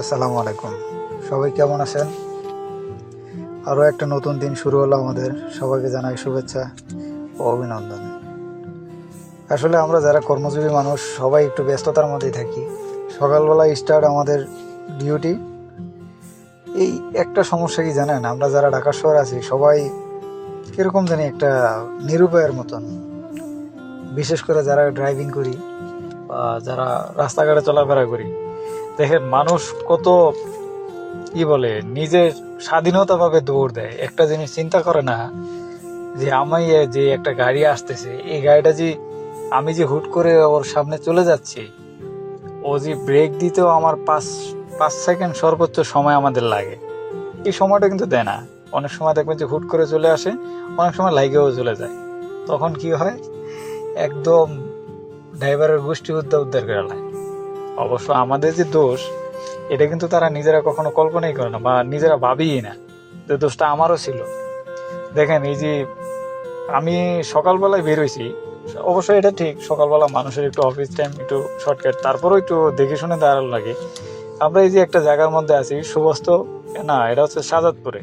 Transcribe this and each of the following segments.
আসসালামু আলাইকুম। সবাই কেমন আছেন? আরও একটা নতুন দিন শুরু হলো আমাদের। সবাইকে জানাই শুভেচ্ছা ও অভিনন্দন। আসলে আমরা যারা কর্মজীবী মানুষ, সবাই একটু ব্যস্ততার মধ্যেই থাকি। সকালবেলা স্টার্ট আমাদের ডিউটি এই একটা সমস্যা কি জানেন? আমরা যারা ঢাকা শহর আছি, সবাই কীরকম জানি একটা নিরুপায়ের মতন। বিশেষ করে যারা ড্রাইভিং করি বা যারা রাস্তাঘাটে চলাফেরা করি দেখেন মানুষ কত, কি বলে, নিজের স্বাধীনতা ভাবে দৌড় দেয়। একটা জিনিস চিন্তা করে না যে আমি যে একটা গাড়ি আসতেছে, এই গাড়িটা যে আমি যে হুট করে ওর সামনে চলে যাচ্ছি, ও যে ব্রেক দিতেও আমার পাঁচ পাঁচ সেকেন্ড সর্বোচ্চ সময় আমাদের লাগে। এই সময়টা কিন্তু দেয় না। অনেক সময় দেখবেন যে হুট করে চলে আসে, অনেক সময় লাগেও চলে যায়। তখন কি হয়? একদম ড্রাইভারের গোষ্ঠী উদ্ধার উদ্ধার করে লাগে অবশ্য আমাদের যে দোষ, এটা কিন্তু তারা নিজেরা কখনো কল্পনাই করে না বা নিজেরা ভাবিই না যে দোষটা আমারও ছিল। দেখেন, এই যে আমি সকালবেলায় বেরোইছি অবশ্যই এটা ঠিক, সকালবেলা মানুষের একটু অফিস টাইম একটু শর্টকাট তারপরেও একটু দেখে শুনে দাঁড়ানো লাগে। আমরা এই যে একটা জায়গার মধ্যে আছি, সুবস্ত, না, এটা হচ্ছে সাজাদপুরে।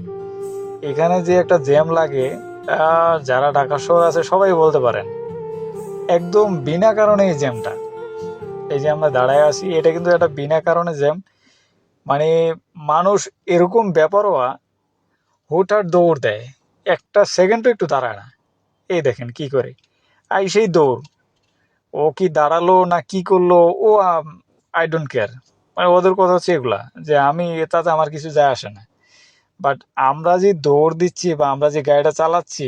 এখানে যে একটা জ্যাম লাগে যারা ঢাকা শহর আছে সবাই বলতে পারেন, একদম বিনা কারণে এই জ্যামটা। এই যে আমরা দাঁড়ায় আছি, এটা কিন্তু একটা বিনা কারণে জ্যাম। মানে মানুষ এরকম ব্যাপারও হুটহাট দৌড় দেয়। একটা সেকেন্ডও একটু দাঁড়ায় না। এই দেখেন কি করে। আই সেই দৌড়। ও কি দাঁড়াল না কি করল, ও আই ডোন্ট কেয়ার মানে ওদের কথা হচ্ছে এগুলা, যে আমি তাতে আমার কিছু যায় আসে না। বাট আমরা যে দৌড় দিচ্ছি বা আমরা যে গাড়িটা চালাচ্ছি,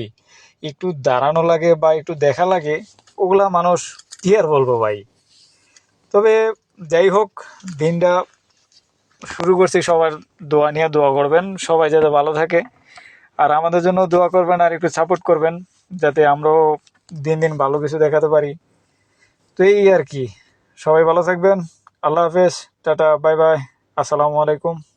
একটু দাঁড়ানো লাগে বা একটু দেখা লাগে, ওগুলা মানুষ কি আর বলব ভাই? তবে যাই হোক, দিনটা শুরু করছি সবার দোয়া নিয়ে দোয়া করবেন, সবাই যাতে ভালো থাকে। আর আমাদের জন্য দোয়া করবেন আর একটু সাপোর্ট করবেন, যাতে আমরাও দিন দিন ভালো কিছু দেখাতে পারি। তো এই আর কি। সবাই ভালো থাকবেন। আল্লাহ হাফেজ। Tata, bye bye. আসসালামু আলাইকুম।